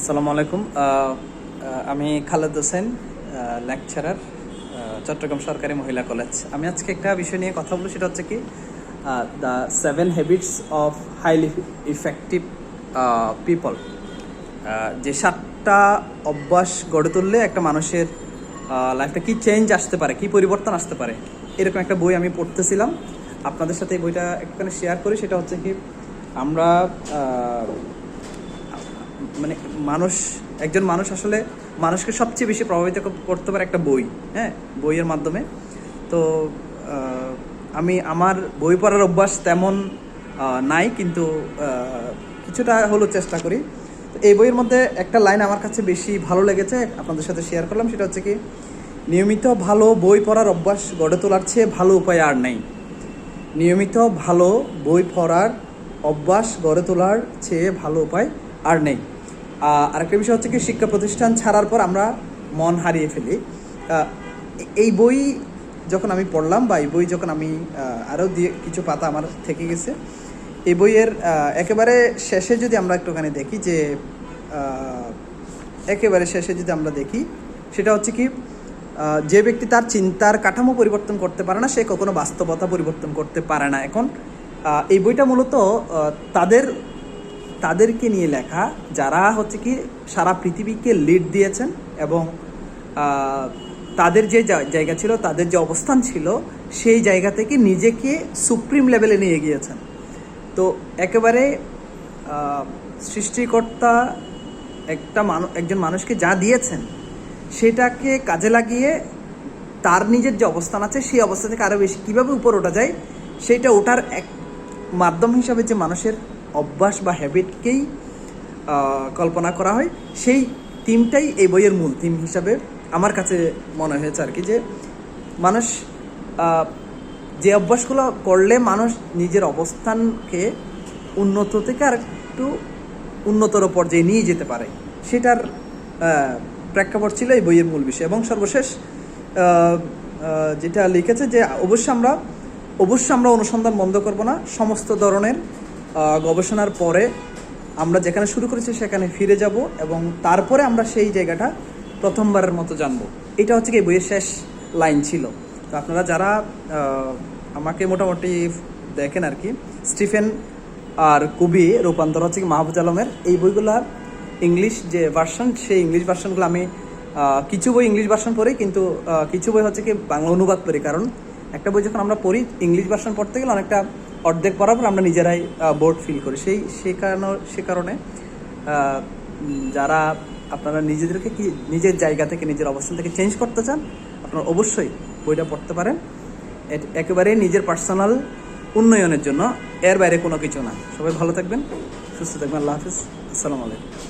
আসসালামু আলাইকুম। আমি খালেদ হোসেন লেকচারার চট্টগ্রাম সরকারি মহিলা কলেজ। আমি আজকে একটা বিষয় নিয়ে কথা বলব, সেটা হচ্ছে কি the seven habits of highly effective people যে সাতটা অভ্যাস গড়ে তুললে একটা মানুষের লাইফটা কি চেঞ্জ আসতে পারে, কি পরিবর্তন আসতে পারে, এরকম একটা বই আমি পড়তেছিলাম। আপনাদের সাথে এই বইটা একটুখানি শেয়ার করি, সেটা হচ্ছে কি, আমরা মানে মানুষ, একজন মানুষ আসলে মানুষকে সবচেয়ে বেশি প্রভাবিত করতে পারে একটা বই হ্যাঁ? বইয়ের মাধ্যমে। তো আমি আমার বই পড়ার অভ্যাস তেমন নাই, কিন্তু কিছুটা হলো চেষ্টা করি। এই বইয়ের মধ্যে একটা লাইন আমার কাছে বেশি ভালো লেগেছে, আপনাদের সাথে শেয়ার করলাম, সেটা হচ্ছে কি, নিয়মিত ভালো বই পড়ার অভ্যাস গড়ে তোলার চেয়ে ভালো উপায় আর নেই। নিয়মিত ভালো বই পড়ার অভ্যাস গড়ে তোলার চেয়ে ভালো উপায় আর নেই। আরেকটা বিষয় হচ্ছে কি, শিক্ষা প্রতিষ্ঠান ছাড়ার পর আমরা মন হারিয়ে ফেলি। এই বই যখন আমি পড়লাম বা এই বই যখন আমি আরও দিয়ে কিছু পাতা আমার থেকে গেছে, এই বইয়ের একেবারে শেষে যদি আমরা একটুখানি দেখি যে একেবারে শেষে যদি আমরা দেখি, সেটা হচ্ছে কি যে ব্যক্তি তার চিন্তার কাঠামো পরিবর্তন করতে পারে না, সে কখনো বাস্তবতা পরিবর্তন করতে পারে না এখন। এই বইটা মূলত তাদের তাদেরকে নিয়ে লেখা, যারা হচ্ছে কি সারা পৃথিবীকে লিড দিয়েছেন এবং তাদের যে জায়গা ছিল, তাদের যে অবস্থান ছিল, সেই জায়গা থেকে নিজেকে সুপ্রিম লেভেলে নিয়ে গিয়েছেন তো একেবারে সৃষ্টিকর্তা একটা মানুষ একজন মানুষকে যা দিয়েছেন, সেটাকে কাজে লাগিয়ে তার নিজের যে অবস্থান আছে, সেই অবস্থা থেকে আরও বেশি কীভাবে উপর ওঠা যায়, সেটা ওঠার এক মাধ্যম হিসাবে যে মানুষের অভ্যাস বা হ্যাবিটকেই কল্পনা করা হয়। সেই থিমটাই এই বইয়ের মূল থিম হিসাবে আমার কাছে মনে হয়েছে আর কি যে, মানুষ যে অভ্যাসগুলো করলে মানুষ নিজের অবস্থানকে উন্নত থেকে আর একটু উন্নতর পর্যায়ে নিয়ে যেতে পারে। সেটার প্রেক্ষাপট ছিল এই বইয়ের মূল বিষয়। এবং সর্বশেষ যেটা লিখেছে যে, অবশ্যই আমরা অবশ্যই আমরা অনুসন্ধান বন্ধ করব না। সমস্ত ধরনের গবেষণার পরে আমরা যেখানে শুরু করেছি সেখানে ফিরে যাব এবং তারপরে আমরা সেই জায়গাটা প্রথমবারের মতো জানব। এটা হচ্ছে কি বইয়ের শেষ লাইন ছিল। তো আপনারা যারা আমাকে মোটামুটি দেখেন আর কি, স্টিফেন আর কবি রূপান্তর হচ্ছে কি মাহবুজ আলমের, এই বইগুলা ইংলিশ যে ভার্সন সেই ইংলিশ ভার্সনগুলো আমি কিছু বই ইংলিশ ভার্সন পড়ি, কিন্তু কিছু বই হচ্ছে কি বাংলা অনুবাদ পড়ি। কারণ একটা বই যখন আমরা পড়ি, ইংলিশ ভার্সন পড়তে গেলে অনেকটা অর্ধেক পর আমরা নিজেরাই বোর্ড ফিল করি। সেই, সে কারণে সে কারণে যারা আপনারা নিজেদেরকে কি, নিজের জায়গা থেকে নিজের অবস্থান থেকে চেঞ্জ করতে চান, আপনারা অবশ্যই বইটা পড়তে পারেন। একেবারে নিজের পার্সোনাল উন্নয়নের জন্য, এর বাইরে কোনো কিছু না। সবাই ভালো থাকবেন, সুস্থ থাকবেন, আল্লাহ হাফিজ। আসসালামু আলাইকুম।